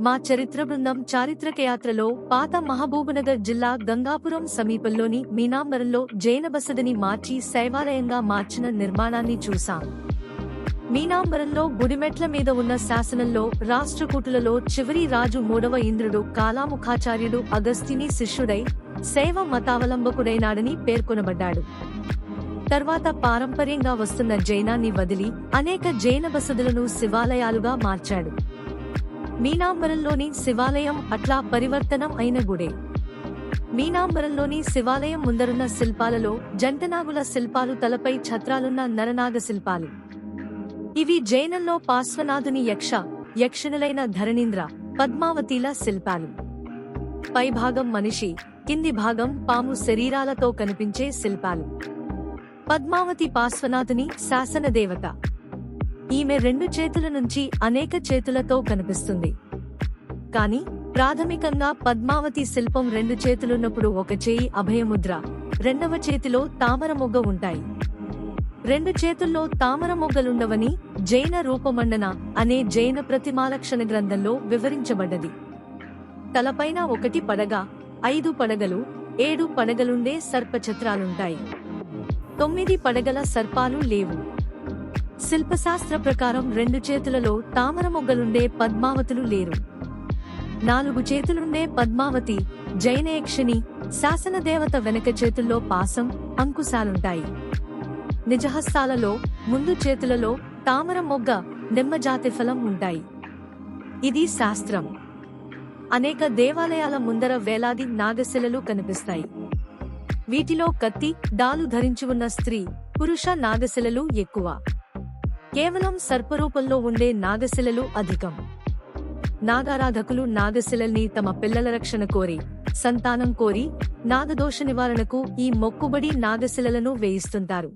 మా చరిత్ర బృందం చారిత్రక యాత్రలో పాత మహబూబనగర్ జిల్లా గంగాపురం సమీపంలోని మీనాంబరంలో జైన బసదిని మార్చి శైవాలయంగా మార్చిన నిర్మాణాన్ని చూశాం. మీనాంబరంలో గుడిమెట్ల మీద ఉన్న శాసనంలో రాష్ట్రకూటులలో చివరి రాజు మూడవ ఇంద్రుడు కాలాముఖాచార్యుడు అగస్తిని శిష్యుడై శైవ మతావలంబకుడైనాడని పేర్కొనబడ్డాడు. తర్వాత పారంపర్యంగా వస్తున్న జైనాన్ని వదిలి అనేక జైన బసదులను శివాలయాలుగా మార్చాడు. మీనాంబరంలోని శివాలయం అట్లా పరివర్తనం అయిన గుడే. మీనాంబరంలోని శివాలయం ముందరున్న శిల్పాలలో జంటనాగుల శిల్పాలు తలపై ఛత్రాలున్న నరనాగ శిల్పాలు. ఇవి జైనంలో పార్శ్వనాథుని యక్ష యక్షిణులైన ధరణీంద్ర పద్మావతిల శిల్పాలు. పైభాగం మనిషి కింది భాగం పాము శరీరాలతో కనిపించే శిల్పాలు. పద్మావతి పార్శ్వనాథుని శాసనదేవత. ఈమె రెండు చేతుల నుంచి అనేక చేతులతో కనిపిస్తుంది. కాని ప్రాథమికంగా పద్మావతి శిల్పం రెండు చేతులున్నప్పుడు ఒక చేయి అభయముద్ర రెండవ చేతిలో తామర మొగ్గ ఉంటాయి. రెండు చేతుల్లో తామర మొగ్గలుండవని జైన రూపమండన అనే జైన ప్రతిమాలక్షణ గ్రంథంలో వివరించబడ్డది. తలపైన ఒకటి పడగ ఐదు పడగలు ఏడు పడగలుండే సర్పఛత్రాలుంటాయి. తొమ్మిది పడగల సర్పాలు లేవు. శిల్పశాస్త్ర ప్రకారం రెండు చేతులలో తామర మొగ్గలుండే పద్మావతులు లేరు. నాలుగు చేతులుండే పద్మావతి జైనయక్షిణి శాసనదేవత వెనక చేతుల్లో పాసం అంకుశాలుంటాయి. నిజహస్తాలలో ముందు చేతులలో తామర మొగ్గ నిమ్మజాతి ఫలం ఉంటాయి. ఇది శాస్త్రం. అనేక దేవాలయాల ముందర వేలాది నాగశిలలు కనిపిస్తాయి. వీటిలో కత్తి డాలు ధరించి ఉన్న స్త్రీ పురుష నాగశిలలు ఎక్కువ. కేవలం సర్పరూపంలో ఉండే నాగశిలలు అధికం. నాగారాధకులు నాగశిలల్ని తమ పిల్లల రక్షణ కోరి సంతానం కోరి నాగదోష నివారణకు ఈ మొక్కుబడి నాగశిలలను వేయిస్తుంటారు.